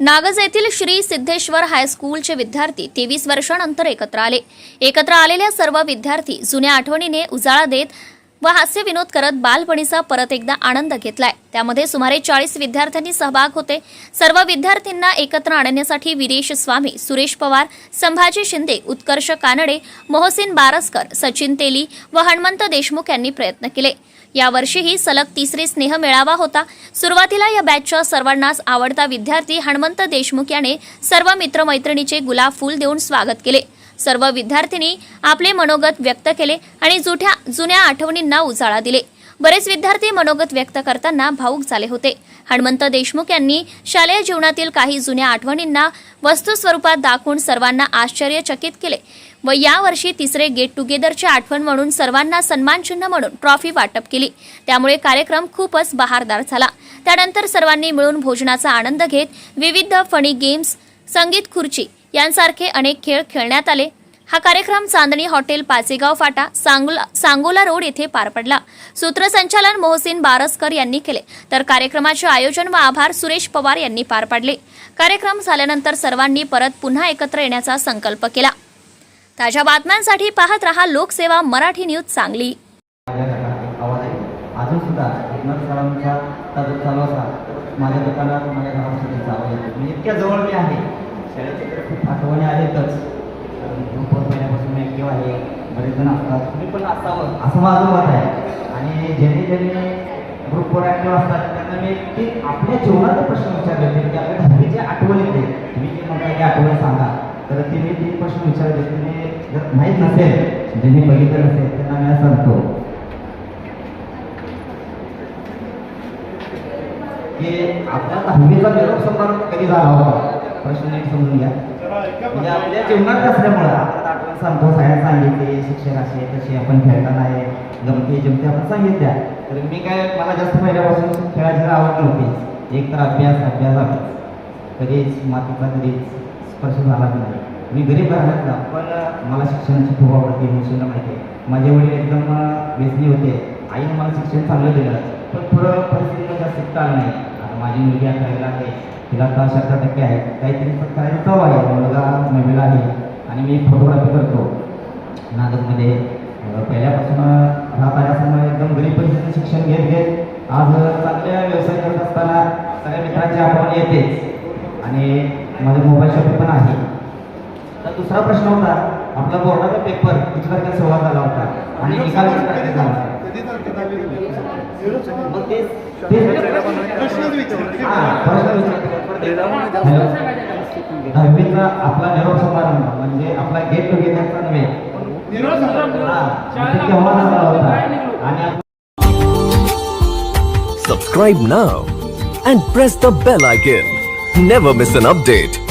नागज येथील श्री सिद्धेश्वर हायस्कूलचे विद्यार्थी तेवीस वर्षानंतर एकत्र आले. एकत्र आलेल्या सर्व विद्यार्थी जुन्या आठवणीने उजाळा देत व हास्य विनोद करत बालपणीचा परत एकदा आनंद घेतलाय. त्यामध्ये सुमारे चाळीस विद्यार्थ्यांनी सहभाग होते. सर्व विद्यार्थ्यांना एकत्र आणण्यासाठी विरेश स्वामी सुरेश पवार संभाजी शिंदे उत्कर्ष कानडे मोहसिन बारसकर सचिन तेली व हणमंत देशमुख यांनी प्रयत्न केले. यावर्षीही सलग तिसरी स्नेह मेळावा होता. सुरुवातीला या बॅचच्या सर्वांनाच आवडता विद्यार्थी हणमंत देशमुख याने सर्व मित्रमैत्रिणीचे गुलाब फूल देऊन स्वागत केले. सर्व विद्यार्थ्यांनी आपले मनोगत व्यक्त केले आणि जुठ्या जुन्या आठवणींना उजाळा दिले. बरेच विद्यार्थी मनोगत व्यक्त करताना भाऊक झाले होते. हणमंत देशमुख यांनी शालेय जीवनातील काही जुन्या आठवणींना वस्तू स्वरूपात दाखवून सर्वांना आश्चर्यचकित केले व यावर्षी तिसरे गेट टुगेदरची आठवण म्हणून सर्वांना सन्मानचिन्ह म्हणून ट्रॉफी वाटप केली. त्यामुळे कार्यक्रम खूपच बहारदार झाला. त्यानंतर सर्वांनी मिळून भोजनाचा आनंद घेत विविध फणी गेम्स संगीत खुर्ची यांसारखे अनेक खेळ खेळण्यात आले. हा कार्यक्रम चांदणी हॉटेल पाचेगाव फाटा सांगोला सांगोला रोड येथे पार पडला. सूत्रसंचालन मोहसिन बारसकर यांनी केले. तर कार्यक्रमाचे आयोजन व आभार सुरेश पवार यांनी पार पाडले. कार्यक्रम झाल्यानंतर सर्वांनी परत पुन्हा एकत्र येण्याचा संकल्प केला. ताज्या बातम्यांसाठी पाहत रहा लोकसेवा मराठी न्यूज सांगली. माझ्या अजून सुद्धा एकनाथ सरांचा चालू असा. माझ्या दुकानात माझ्या घरापासून चालू मी इतक्या जवळ मी आहे. शाळेचे खूप आठवणी आहेतच. दोन ग्रुपवर महिन्यापासून मी ॲक्टिव्ह आहे. बरेच जण असतात. तुम्ही पण असावं. असं माझं मत आहे. आणि ज्यांनी ज्यांनी ग्रुपवर ॲक्टिव्ह असतात त्यांना मी ते आपल्या जीवनाचा प्रश्न विचारले होते की आपल्या दहावीचे आठवण येते तुम्ही जे म्हणता की आठवण सांगा. तर ते मी तीन प्रश्न विचारले. तुम्ही जर माहीत नसेल म्हणजे ज्यांनी बघितलं नसेल त्यांना मी सांगतो. की आपल्या दहावीचा निरोप समारंभ कधी झाला होता? प्रश्न नीट समजून घ्या. म्हणजे आपल्या जीवनात असल्यामुळं आपण आठवण सांगतो साहेब सांगितले शिक्षक असे तसे आपण खेळता नाही गमती जमते आपण सांगितल्या. तर मी काय मला जास्त पहिल्यापासून खेळाची आवड नव्हती. एक तर अभ्यास अभ्यास अभ्यास. कधीच मातीचा कधीच स्पर्श झालाच नाही. मी गरीब घराण्यातला पण मला शिक्षणाची खूप आवडते हे सुद्धा माहिती आहे. माझे वडील एकदम व्यसनी होते. आईने मला शिक्षण चांगलं दिलं पण थोडं परिस्थितीला जास्त शिकता आलं नाही. माझी मुलगी अकरावीला आहे तिला आता शंभर टक्के आहे. काहीतरी करायची चव आहे. मुलगा नववीला आहे. आणि मी फोटोग्राफी करतो. नागदमध्ये. अं, पहिल्यापासून राहत आल्यासमोर एकदम गरीब परिस्थितीत शिक्षण घेत घेत आज चांगल्या व्यवसाय करत असताना सगळ्या मित्रांची आठवण येतेच. आणि माझं मोबाईल शॉपिंग पण आहे. तर दुसरा प्रश्न होता. आपला बोर्डाचा पेपर किती तारखेला सुरुवात झाला होता? आणि निकाल झाला दहावीचा आपला निरोप समारंभ म्हणजे आपला गेट टुगेदरचा नव्हे हां, झाला होता आणि Subscribe now and press the bell icon. Never miss an update.